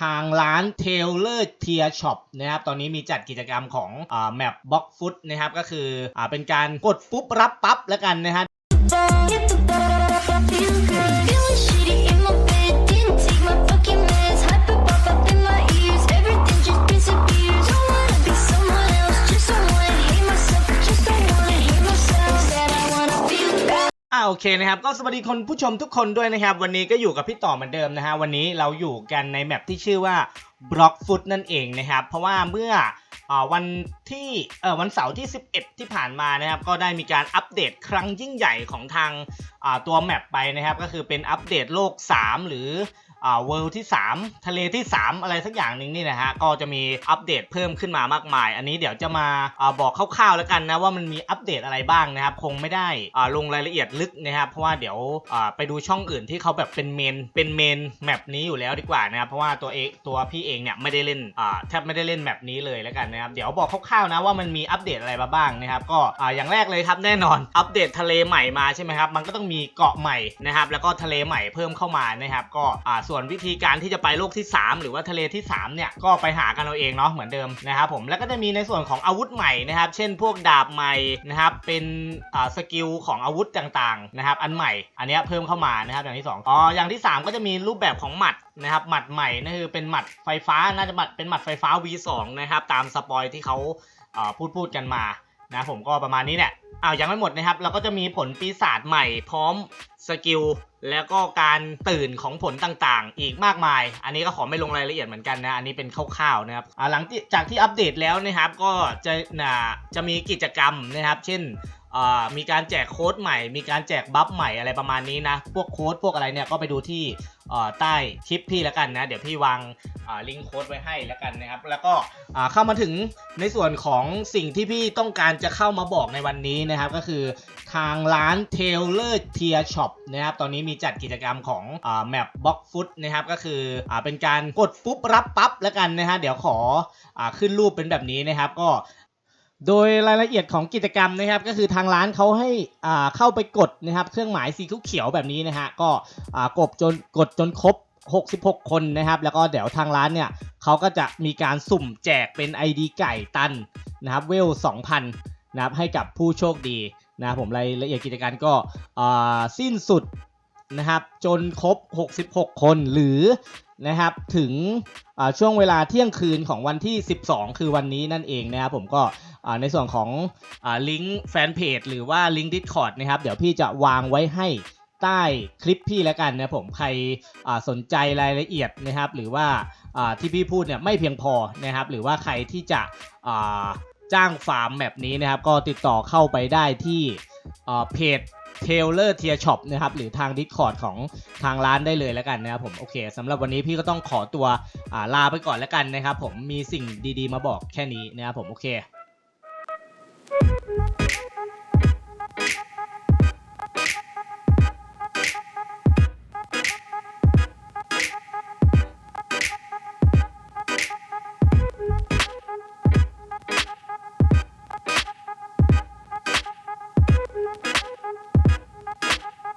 ทางร้าน Taylor Tier Shop นะครับตอนนี้มีจัดกิจกรรมของอ่า Map Box Foot นะครับก็คืออเป็นการกดปุ๊บรับปั๊บแล้วกันนะฮะ อ่าโอเคนะครับก็สวัสดีคนผู้ชมทุกคนด้วยนะครับ วันนี้ก็อยู่กับพี่ต่อเหมือนเดิมนะฮะวันนี้เราอยู่กันในแมปที่ชื่อว่าบล็อกฟุตนั่นเองนะครับ เพราะว่าเมื่ออวันที่เออวันเสาร์ที่ 11 ที่ผ่านมานะครับ ก็ได้มีการอัปเดตครั้งยิ่งใหญ่ของทางตัวแมปไปนะครับ ก็คือเป็นอัปเดตโลก 3 หรือ อ่าเวิลด์ที่ 3 ทะเลที่ 3 อะไรสักอย่างหนึ่งนี่นะฮะก็จะมีอัปเดตเพิ่มขึ้นมามากมาย อันนี้เดี๋ยวจะมาอาบอกคร่าวๆแล้วกันนะว่ามันมีอัปเดตอะไรบ้างนะครับคงไม่ได้อ่าลงรายละเอียดลึกนะครับเพราะว่าเดี๋ยวอ่าไปดูช่องอื่นที่เขาแบบเป็นเมนเป็นเมนแมปนี้อยู่แล้วดีกว่านะครับเพราะว่าตัวเองตัวพี่เองเนี่ยไม่ได้เล่นอ่าแทบไม่ได้เล่นแมปนี้เลยแล้วกันนะครับเดี๋ยวบอกคร่าวๆนะว่ามันมีอัปเดตอะไรมาบ้างนะครับก็อ่าอย่างแรกเลยครับแน่นอนอัปเดตทะเลใหม่มาใช่ไหมครับมันก็ต้องมีเกาะใหม่นะครับแล้วก็ทะเลใหม่เพิ่มเข้ามานะครับก็อ่าส่วนวนวิธีการที่จะไปโลกที่ 3 หรือว่าทะเลที่3เนี่ยก็ไปหากันเอาเองเนาะเหมือนเดิมนะครับผมแล้วก็จะมีในส่วนของอาวุธใหม่นะครับ เช่นพวกดาบใหม่นะครับเป็นอ่าสกิลของอาวุธต่างๆนะครับอันใหม่อันนี้เพิ่มเข้ามานะครับอย่างที่สองอ๋ออย่างที่ 3 ก็จะมีรูปแบบของหมัดนะครับหมัดใหม่นั่นคือเป็นหมัดไฟฟ้าน่าจะหมัดเป็นหมัดไฟฟ้า V2 นะครับตามสปอยที่เขาอ่าพูดพูดกันมา นะผมก็ประมาณนี้แหละอ้าวยังไม่หมดนะครับ เราก็จะมีผลปีศาจใหม่พร้อมสกิลแล้วก็การตื่นของผลต่างๆ อีกมากมาย อันนี้ก็ขอไม่ลงรายละเอียดเหมือนกันนะ อันนี้เป็นคร่าวๆนะครับหลังจากที่อัปเดตแล้วนะครับก็จะนะจะมีกิจกรรมนะครับ เช่น มีการแจกโค้ดใหม่ มีการแจกบัฟใหม่อะไรประมาณนี้นะ พวกโค้ดพวกอะไรเนี่ยก็ไปดูที่ใต้คลิปพี่แล้วกันนะ เดี๋ยวพี่วางลิงก์โค้ดไว้ให้แล้วกันนะครับ แล้วก็เข้ามาถึงในส่วนของสิ่งที่พี่ต้องการจะเข้ามาบอกในวันนี้นะครับ ก็คือทางร้าน Taylor Tier Shop นะครับ ตอนนี้มีจัดกิจกรรมของอ่า Map Box Foot นะครับ ก็คืออเป็นการกดปุ๊บรับปั๊บแล้วกันนะฮะ เดี๋ยวขออขึ้นรูปเป็นแบบนี้นะครับ ก็ โดยรายละเอียดของกิจกรรมนะครับก็คือทางร้านเขาให้อ่าเข้าไปกดนะครับเครื่องหมายสีเขียวแบบนี้นะฮะก็อ่ากดจนกดจนครบ 66 คนนะครับ แล้วก็เดี๋ยวทางร้านเนี่ยเขาก็จะมีการสุ่มแจกเป็น ID ไก่ตันนะครับเวล 2,000 นะครับให้กับผู้โชคดีนะครับผมรายละเอียดกิจการก็อ่าสิ้นสุดนะครับจนครบ 66 คนหรือ นะครับถึงช่วงเวลาเที่ยงคืนของวันที่ 12 คือวันนี้นั่นเองนะครับผมก็ในส่วนของอลิงก์แฟนเพจหรือว่าลิงก์ Discord นะครับเดี๋ยวพี่จะวางไว้ให้ใต้คลิปพี่แล้วกันนะผมใครสนใจรายละเอียดนะครับ หรือว่าที่พี่พูดเนี่ยไม่เพียงพอนะครับ หรือว่าใครที่จะจ้างฟาร์มแบบนี้นะครับ ก็ติดต่อเข้าไปได้ที่เพจ เทเพจ Taylor Tier Shop นะครับหรือทาง Discord ของทางร้านได้เลยแล้วกันนะครับผมโอเคสำหรับวันนี้พี่ก็ต้องขอตัวาลาไปก่อนแล้วกันนะครับผมมีสิ่งดีๆ มาบอกแค่นี้นะครับผมโอเค